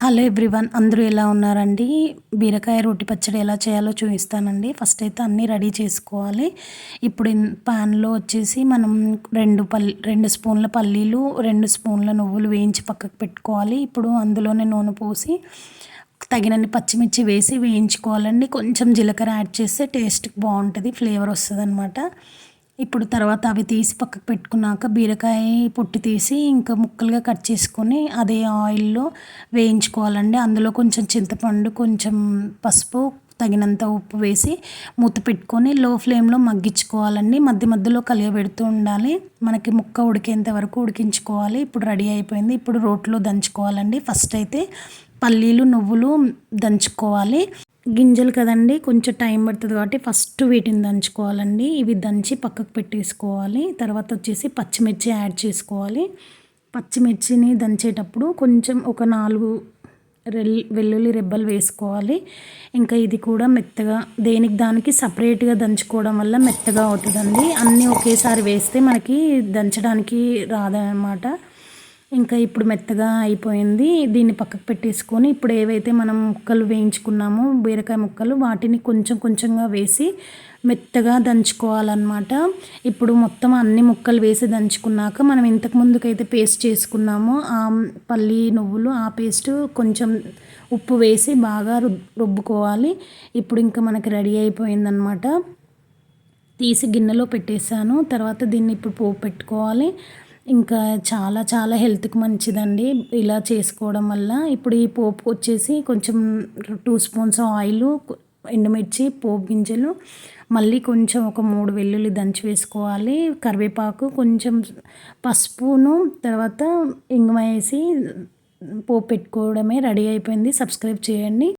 Hello everyone అందరూ ఎలా ఉన్నారండి? బీరకాయ రొట్టి పచ్చడి ఎలా చేయాలో చూపిస్తానండి. ఫస్ట్ అయితే అన్నీ రెడీ చేసుకోవాలి. ఇప్పుడు పాన్లో వచ్చేసి మనం రెండు పల్లి రెండు స్పూన్ల పల్లీలు రెండు స్పూన్ల నువ్వులు వేయించి పక్కకు పెట్టుకోవాలి. ఇప్పుడు అందులోనే నూనె పోసి తగినన్ని పచ్చిమిర్చి వేసి వేయించుకోవాలండి. కొంచెం జీలకర్ర యాడ్ చేస్తే టేస్ట్ బాగుంటుంది ఫ్లేవర్ వస్తుంది అనమాట ఇప్పుడు తర్వాత అవి తీసి పక్కకు పెట్టుకున్నాక బీరకాయ పొట్టు తీసి ఇంకా ముక్కలుగా కట్ చేసుకొని అదే ఆయిల్లో వేయించుకోవాలండి. అందులో కొంచెం చింతపండు కొంచెం పసుపు తగినంత ఉప్పు వేసి మూత పెట్టుకొని లో ఫ్లేమ్లో మగ్గించుకోవాలండి. మధ్య మధ్యలో కలియబెడుతూ ఉండాలి. మనకి ముక్క ఉడికేంత వరకు ఉడికించుకోవాలి. ఇప్పుడు రెడీ అయిపోయింది. ఇప్పుడు రోట్లో దంచుకోవాలండి. ఫస్ట్ అయితే పల్లీలు నువ్వులు దంచుకోవాలి. గింజలు కదండి కొంచెం టైం పడుతుంది కాబట్టి ఫస్ట్ వీటిని దంచుకోవాలండి. ఇవి దంచి పక్కకు పెట్టేసుకోవాలి. తర్వాత వచ్చేసి పచ్చిమిర్చి యాడ్ చేసుకోవాలి. పచ్చిమిర్చిని దంచేటప్పుడు కొంచెం ఒక నాలుగు రెల్ వెల్లుల్లి రెబ్బలు వేసుకోవాలి. ఇంకా ఇది కూడా మెత్తగా దేనికి దానికి సపరేట్గా దంచుకోవడం వల్ల మెత్తగా అవుతుందండి. అన్నీ ఒకేసారి వేస్తే మనకి దంచడానికి రాదనమాట ఇంకా ఇప్పుడు మెత్తగా అయిపోయింది. దీన్ని పక్కకు పెట్టేసుకొని ఇప్పుడు ఏవైతే మనం ముక్కలు వేయించుకున్నామో బీరకాయ ముక్కలు వాటిని కొంచెం కొంచెంగా వేసి మెత్తగా దంచుకోవాలన్నమాట. ఇప్పుడు మొత్తం అన్ని ముక్కలు వేసి దంచుకున్నాక మనం ఇంతకు ముందుకైతే పేస్ట్ చేసుకున్నామో ఆ పల్లి నువ్వులు ఆ పేస్ట్ కొంచెం ఉప్పు వేసి బాగా రుబ్బుకోవాలి. ఇప్పుడు ఇంకా మనకి రెడీ అయిపోయిందనమాట తీసి గిన్నెలో పెట్టేశాను. తర్వాత దీన్ని ఇప్పుడు పోపు పెట్టుకోవాలి. ఇంకా చాలా చాలా హెల్త్కి మంచిదండి. ఇలా చేసుకోవడం వల్ల ఇప్పుడు ఈ పోపు వచ్చేసి కొంచెం టూ స్పూన్స్ ఆయిల్ ఎండుమిర్చి పోపు గింజలు మళ్ళీ కొంచెం ఒక మూడు వెల్లుల్లి దంచి వేసుకోవాలి. కరివేపాకు కొంచెం పసుపును తర్వాత ఇంగువ వేసి పోపు పెట్టుకోవడమే రెడీ అయిపోయింది. సబ్స్క్రైబ్ చేయండి.